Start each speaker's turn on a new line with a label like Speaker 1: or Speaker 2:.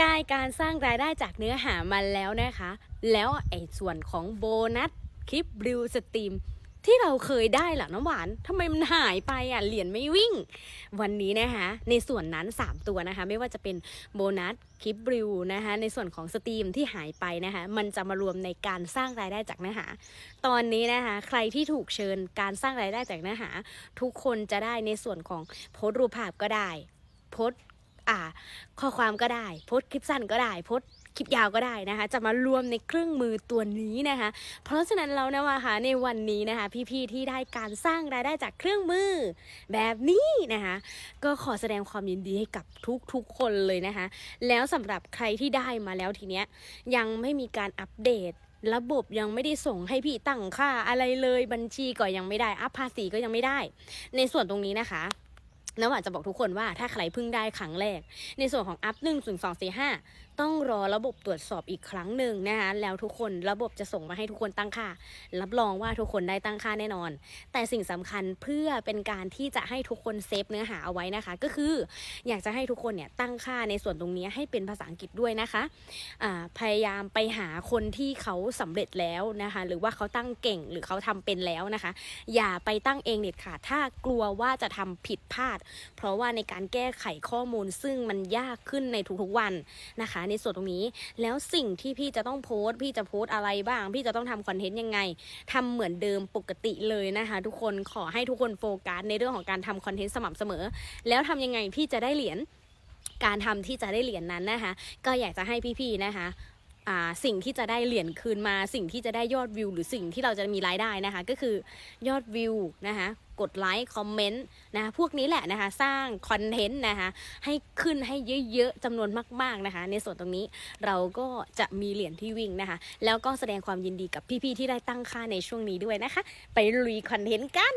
Speaker 1: กายการสร้างรายได้จากเนื้อหามาแล้วนะคะ แล้วไอ้ส่วนของโบนัสคลิปริวสตรีมที่เราเคยได้ล่ะน้ำหวานทำไมมันหายไปอะเหรียญไม่วิ่ง วันนี้นะคะในส่วนนั้น 3 ตัวนะคะ ไม่ว่าจะเป็นโบนัสคลิปริวนะคะในส่วนของสตรีมที่หายไปนะคะมันจะมารวมในการสร้างรายได้จากเนื้อหา ตอนนี้นะคะใครที่ถูกเชิญการสร้างรายได้จากเนื้อหา ทุกคนจะได้ในส่วนของโพสต์รูปภาพก็ได้โพสต์ ข้อความก็ได้โพสคลิปสั้นก็ได้โพสคลิปยาวก็ได้นะคะ จะมารวมในเครื่องมือตัวนี้นะคะ เพราะฉะนั้นเรานะว่าค่ะในวันนี้นะคะ พี่ๆที่ได้การสร้างรายได้จากเครื่องมือแบบนี้นะคะ ก็ขอแสดงความยินดีให้กับทุกๆคนเลยนะคะ แล้วสำหรับใครที่ได้มาแล้วทีเนี้ยยังไม่มีการอัปเดตระบบยังไม่ได้ส่งให้พี่ตั้งค่าอะไรเลยบัญชีก็ยังไม่ได้ อัพภาษีก็ยังไม่ได้ ในส่วนตรงนี้นะคะ น้ำหวานจะบอกทุกคนว่าถ้าใครเพิ่งได้ครั้งแรก ในส่วนของอัพหนึ่งถึงสองสี่ห้าต้องรอระบบตรวจสอบอีกครั้งหนึ่งนะคะแล้วทุกคนระบบจะส่งมาให้ทุกคนตั้งค่า รับรองว่าทุกคนได้ตั้งค่าแน่นอน แต่สิ่งสำคัญเพื่อเป็นการที่จะให้ทุกคนเซฟเนื้อหาเอาไว้นะคะ ก็คืออยากจะให้ทุกคนเนี่ยตั้งค่าในส่วนตรงนี้ให้เป็นภาษาอังกฤษด้วยนะคะพยายามไปหาคนที่เขาสำเร็จแล้วนะคะ หรือว่าเขาตั้งเก่งหรือเขาทำเป็นแล้วนะคะ อย่าไปตั้งเองเด็ดขาดถ้ากลัวว่าจะทำผิดพลาดเพราะว่าในการแก้ไขข้อมูลซึ่งมันยากขึ้นในทุกๆวันนะคะ ในส่วนตรงนี้แล้วสิ่งที่พี่จะต้องโพสต์ พี่จะโพสต์อะไรบ้าง พี่จะต้องทำคอนเทนต์ยังไงทำเหมือนเดิมปกติเลยนะคะ ทุกคนขอให้ทุกคนโฟกัสในเรื่องของการทำคอนเทนต์สม่ำเสมอ แล้วทำยังไงพี่จะได้เหรียญการทำที่จะได้เหรียญนั้นนะคะ ก็อยากจะให้พี่ๆนะคะ สิ่งที่จะได้เหรียญคืนมา สิ่งที่จะได้ยอดวิว หรือสิ่งที่เราจะมีรายได้นะคะ ก็คือยอดวิวนะคะกดไลค์คอมเมนต์นะคะพวกนี้แหละนะคะ สร้างคอนเทนต์นะคะ ให้ขึ้นให้เยอะๆจำนวนมาก ๆนะคะ ในส่วนตรงนี้เราก็จะมีเหรียญที่วิ่งนะคะ แล้วก็แสดงความยินดีกับพี่ๆที่ได้ตั้งค่าในช่วงนี้ด้วยนะคะ ไปลุยคอนเทนต์กัน